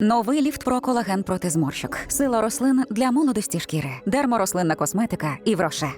Новий ліфт про колаген проти зморщок. Сила рослин для молодості шкіри. Дерморослинна косметика і вроше.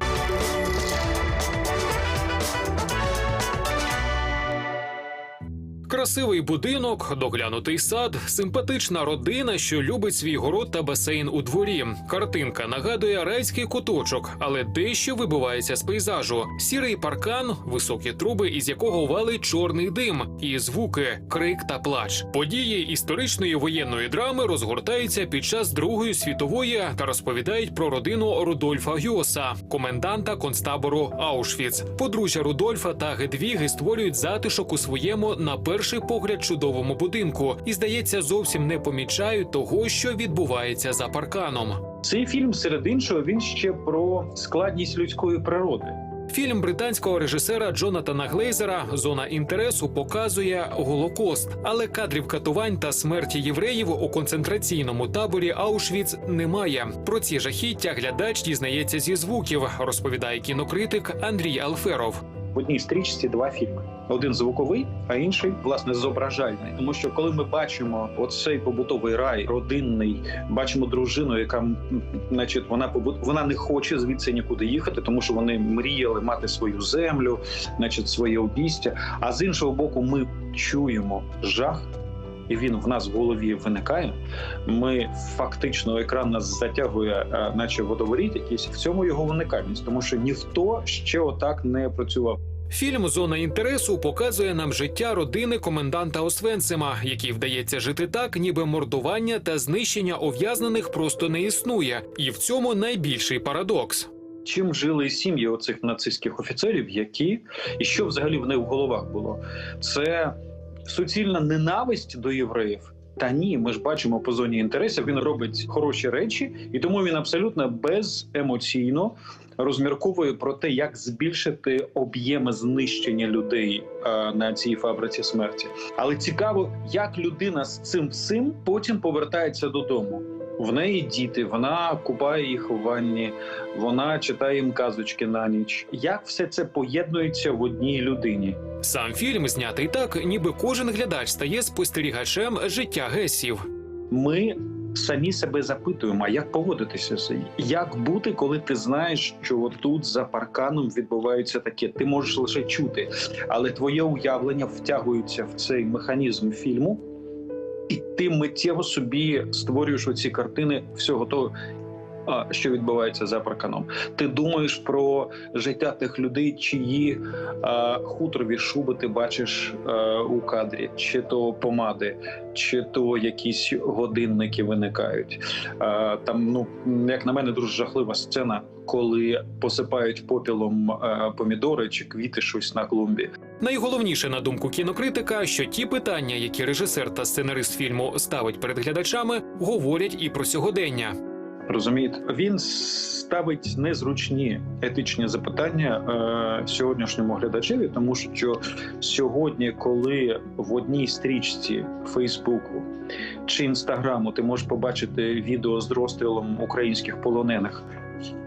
Красивий будинок, доглянутий сад, симпатична родина, що любить свій город та басейн у дворі. Картинка нагадує райський куточок, але дещо вибивається з пейзажу: сірий паркан, високі труби, із якого валить чорний дим, і звуки, крик та плач. Події історичної воєнної драми розгортаються під час Другої світової та розповідають про родину Рудольфа Гьоса, коменданта концтабору Аушвіц. Подружжя Рудольфа та Гедвіги створюють затишок у своєму на перший погляд чудовому будинку і, здається, зовсім не помічають того, що відбувається за парканом. Цей фільм, серед іншого, він ще про складність людської природи. Фільм британського режисера Джонатана Глейзера Зона інтересу показує Голокост, але кадрів катувань та смерті євреїв у концентраційному таборі Аушвіц немає. Про ці жахіття глядач дізнається зі звуків, розповідає кінокритик Андрій Алферов. В одній стрічці два фільми: один звуковий, а інший власне зображальний. Тому що коли ми бачимо оцей побутовий рай, родинний, бачимо дружину, яка значить, вона побут... вона не хоче звідси нікуди їхати, тому що вони мріяли мати свою землю, значить, своє обійстя. А з іншого боку, ми чуємо жах. І він в нас в голові виникає. Ми фактично екран нас затягує, е, наче водоворіт якийсь. В цьому його уникальність, тому що ніхто ще отак не працював. Фільм Зона інтересу показує нам життя родини коменданта Освенцима, якій вдається жити так, ніби мордування та знищення ув'язнених просто не існує, і в цьому найбільший парадокс. Чим жили сім'ї оцих нацистських офіцерів, які і що взагалі в них в головах було? Це суцільна ненависть до євреїв. Та ні, ми ж бачимо по зоні інтересів. Він робить хороші речі, і тому він абсолютно беземоційно розмірковує про те, як збільшити об'єми знищення людей е, на цій фабриці смерті. Але цікаво, як людина з цим всім потім повертається додому. В неї діти, вона купає їх у ванні, вона читає їм казочки на ніч. Як все це поєднується в одній людині? Сам фільм знятий так, ніби кожен глядач стає спостерігачем життя гесів. Ми самі себе запитуємо, а як поводитися з як бути, коли ти знаєш, що тут за парканом відбувається таке. Ти можеш лише чути, але твоє уявлення втягується в цей механізм фільму, і ти миттєво собі створюєш оці картини всього того. Що відбувається за парканом? Ти думаєш про життя тих людей, чиї а, хуторові шуби ти бачиш а, у кадрі, чи то помади, чи то якісь годинники виникають. А, там, ну як на мене, дуже жахлива сцена, коли посипають попілом помідори чи квіти щось на клумбі. Найголовніше на думку кінокритика, що ті питання, які режисер та сценарист фільму ставить перед глядачами, говорять і про сьогодення. Розумієте, він ставить незручні етичні запитання е, сьогоднішньому глядачеві, тому що сьогодні, коли в одній стрічці Фейсбуку чи інстаграму ти можеш побачити відео з розстрілом українських полонених,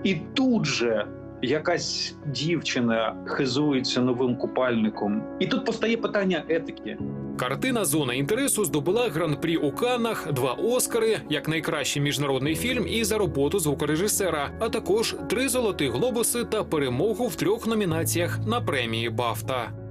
і тут же якась дівчина хизується новим купальником, і тут постає питання етики. Картина Зона інтересу здобула гран-прі у Каннах, два Оскари як найкращий міжнародний фільм і за роботу звукорежисера, а також три золоті глобуси та перемогу в трьох номінаціях на премії Бафта.